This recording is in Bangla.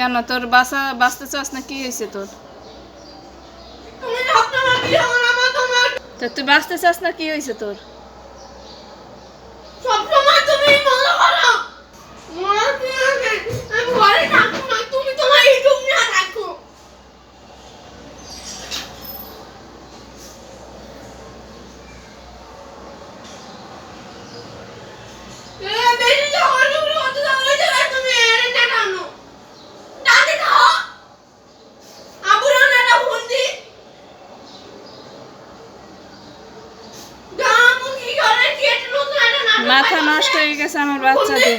কেন? তোর বাসা বাঁচতে চাস না? কি হয়েছে তোর? তো তুই বাঁচতে চাস না? কি হয়েছে তোর? মাথা নষ্ট হয়ে গেছে আমার বাচ্চাদের।